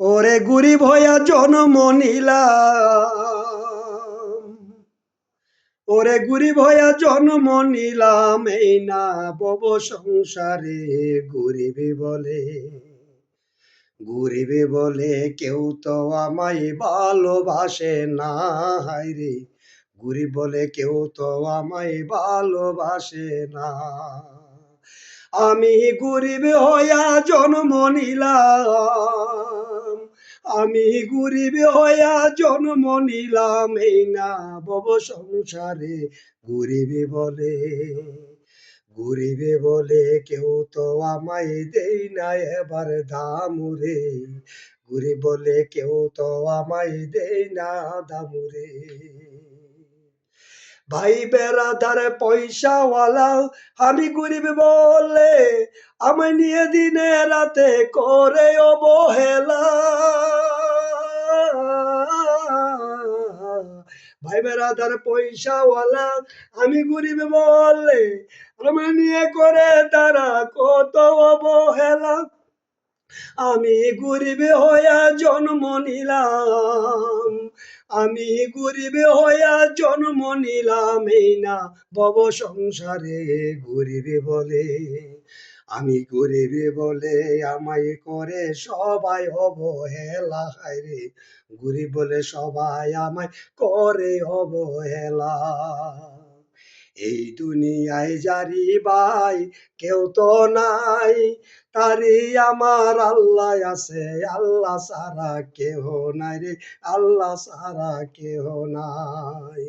ওরে গরিব ভয়া জন্ম নিলাম। ওরে গরিব হইয়া জন্ম নিলাম, এই না বব সংসারে গরিবে বলে। গরিবে বলে কেউ তো আমায় ভালোবাসে না রে। গরিব বলে কেউ তো আমায় ভালোবাসে না। আমি গরিব হইয়া জন্ম নিলাম। আমি গরিব হইয়া জন্ম নিলাম, এই না বব সংসারে। গরিবে বলে গরিবে বলে কেউ তো আমায় দেই না এবার দামুরে গরিব বলে কেউ তো আমায় দেই না দামুরে ভাই বেড়াদার পয়সাওয়ালা, আমি গরিব বলে আমায় নিয়ে দিনে রাতে করে অবহেলা। ভাই বেড়া বেড়াদার পয়সাওয়ালা, আমি গরিব বলে আমায় নিয়ে করে তারা কত অবহেলা। আমি গরিবে হইয়া জন্ম নিলাম। আমি গরিবে হইয়া জন্ম নিলাম, এই না বব সংসারে গরিবে বলে। আমি গরিবে বলে আমায় করে সবাই হব হেলা রে, গরিব বলে সবাই আমায় করে অবহেলা। এই দুনিয়ায় জারি ভাই, কেউ তো নাই। তারি আমার আল্লাহ আছে, আল্লাহ সারা কেহ নাই রে, আল্লাহ সারা কেহ নাই।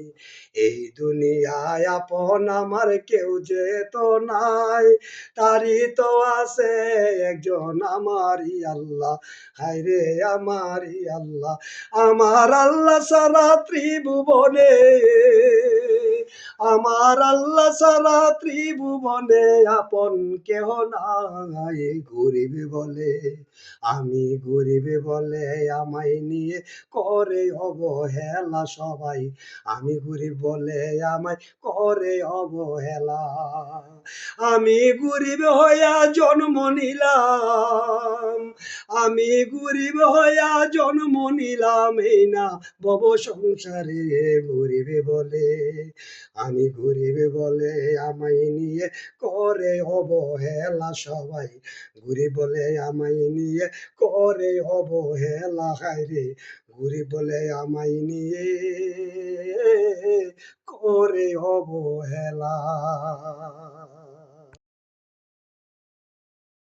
এই দুনিয়ায় আপন আমার কেউ যে তো নাই। তারি তো আছে একজন আমারই আল্লাহ। হায় রে আমারই আল্লাহ, আমার আল্লাহ সারা ত্রিভুবনে। আমার আল্লাহ সারা ত্রিভুবনে আপন কেহ নাই, গরিব বলে। আমি গরিব বলে আমায় নিয়ে করে অবহেলা সবাই। আমি গরিব বলে আমায় করে অবহেলা। আমি গরিব হইয়া জন্ম নিলাম। আমি গরিব হইয়া জন্ম নিলাম, এই না বব সংসারে গরিবে বলে। আমি ঘুরিবে বলে আমায় নিয়ে করে অবহেলা সবাই। ঘুরি বলে আমায় নিয়ে করে অবহেলা হায় রে ঘুরি বলে আমায় নিয়ে করে অবহেলা।